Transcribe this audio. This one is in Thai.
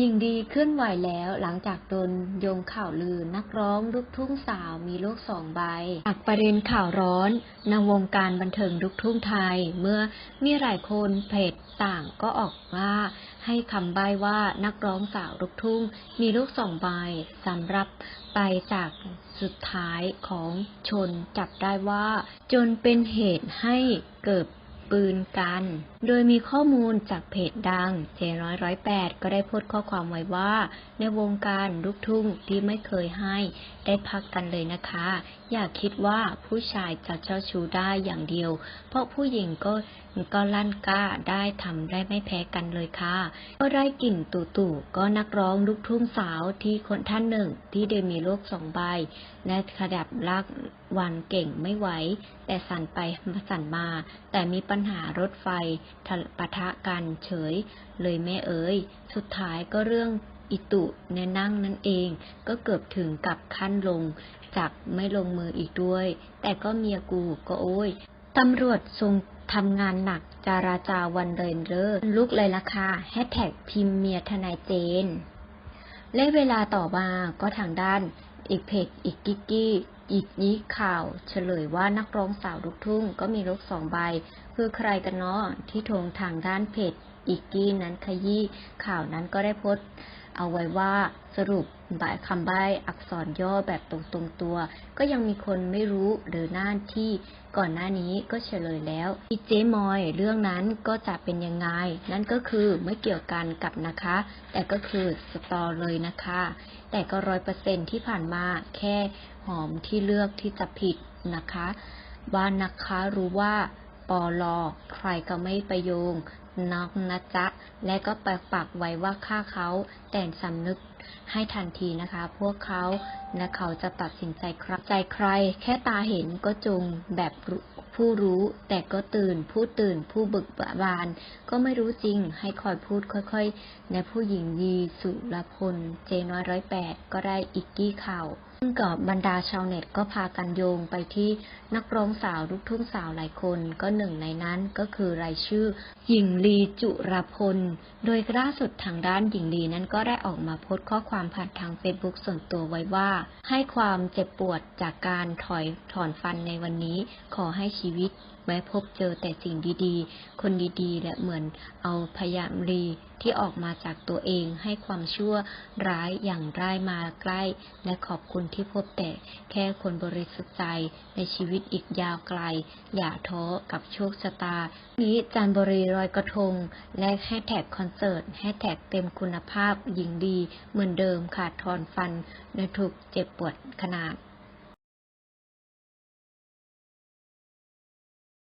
ยิ่งดีเคลื่อนไหวแล้วหลังจากโดนโยงข่าวลือนักร้องลูกทุ่งสาวมีโลกสองใบจากประเด็นข่าวร้อนในวงการบันเทิงลูกทุ่งไทย เมื่อมีหลายคนเพจต่างก็ออกว่าให้คำใบ้ว่านักร้องสาวลูกทุ่งมีลูกสองใบสำหรับไปจากสุดท้ายของชนจับได้ว่า จนเป็นเหตุให้เกิดปืนกัน โดยมีข้อมูลจากเพจดังเจร้อยร้อยแปดก็ได้โพสต์ข้อความไว้ว่า ในวงการลูกทุ่งที่ไม่เคยให้ ได้พักกันเลยนะคะ อย่าคิดว่าผู้ชายจะเจ้าชู้ได้อย่างเดียว เพราะผู้หญิงก็ก็ลั่นกล้าได้ทำได้ไม่แพ้กันเลยค่ะ ก็ได้กลิ่นตู่ตู่ก็นักร้องลูกทุ่งสาวที่คนท่านหนึ่งที่ได้มีโลกสองใบและขดับลากวันเก่งไม่ไหว แต่สั่นไปสั่นมา แต่มีปัญหารถไฟปะทะกันเฉย เลยแม่เอ๋ย สุดท้ายก็เรื่องอิตุในนั่งนั่นเองก็เกือบถึงกับขั้นลงจากไม่ลงมืออีกด้วย แต่ก็เมียกูก็โอ้ยตำรวจทรงทำงานหนักจาราจาวันเรินเร่อลุกเลยล่ะค่ะแฮชแท็กพิมพ์เมียทนายเจน และเวลาต่อมาก็ทางด้าน อีกเพจอีกกิกกี้อีกนี้ข่าว เฉลยว่านักร้องสาวลูกทุ่งก็มีลูกสองใบ คือใครกันเนาะที่ทงทางด้านเพจ อีกกี้นั้นขยี้ข่าวนั้นก็ได้โพสต์เอาไว้ว่าสรุปบคำใบ้อักษรย่อแบบตรงตรงตัว ก็ยังมีคนไม่รู้หรือน้าที่ก่อนหน้านี้ก็เฉลยแล้วอีเจมอย เรื่องนั้นก็จะเป็นยังไง นั่นก็คือไม่เกี่ยวกันกับนะคะ แต่ก็คือสตอเลยนะคะ แต่ก็ร้อยเปอร์เซ็นที่ผ่านมาแค่หอมที่เลือกที่จะผิดนะคะว่านะคะรู้ว่าปอลอใครก็ไม่ประโยง นอกนะจ๊ะ และก็ปักปักไว้ว่าฆ่าเขา แต่สำนึก ให้ทันทีนะคะ พวกเขาและเขาจะตัดสินใจครับใจใคร แค่ตาเห็นก็จงแบบผู้รู้แต่ก็ตื่น ผู้ตื่นผู้บึกบาน ก็ไม่รู้จริงให้คอยพูดค่อยๆ ในผู้หญิงยีสุรพล เจน้อยร้อยแปดก็ได้อิกกี้ข่าวซึ่งกับบรรดาชาวเน็ตก็พากันโยงไปที่นักร้องสาวลูกทุ่งสาวหลายคน ก็หนึ่งในนั้นก็คือรายชื่อ หญิงลีจุรพล โดยล่าสุดทางด้านหญิงลีนั้นก็ได้ออกมาโพสต์ข้อความผ่านทางเฟซบุ๊กส่วนตัวไว้ว่า ให้ความเจ็บปวดจากการถอยถอนฟันในวันนี้ ขอให้ชีวิตไว้พบเจอแต่สิ่งดีๆ คนดีๆ และเหมือนเอาพยามรีที่ออกมาจากตัวเองให้ความชั่วร้ายอย่างร้ายมาใกล้ และขอบคุณที่พบแต่แค่คนบริสุทธิ์ใจในชีวิตอีกยาวไกล อย่าท้อกับโชคชะตา นี้จานบริรอยกระทง และแฮชแท็กคอนเสิร์ตแฮชแท็กเต็มคุณภาพหญิงดี เหมือนเดิมขาดทอนฟันในถูกเจ็บปวดขนาด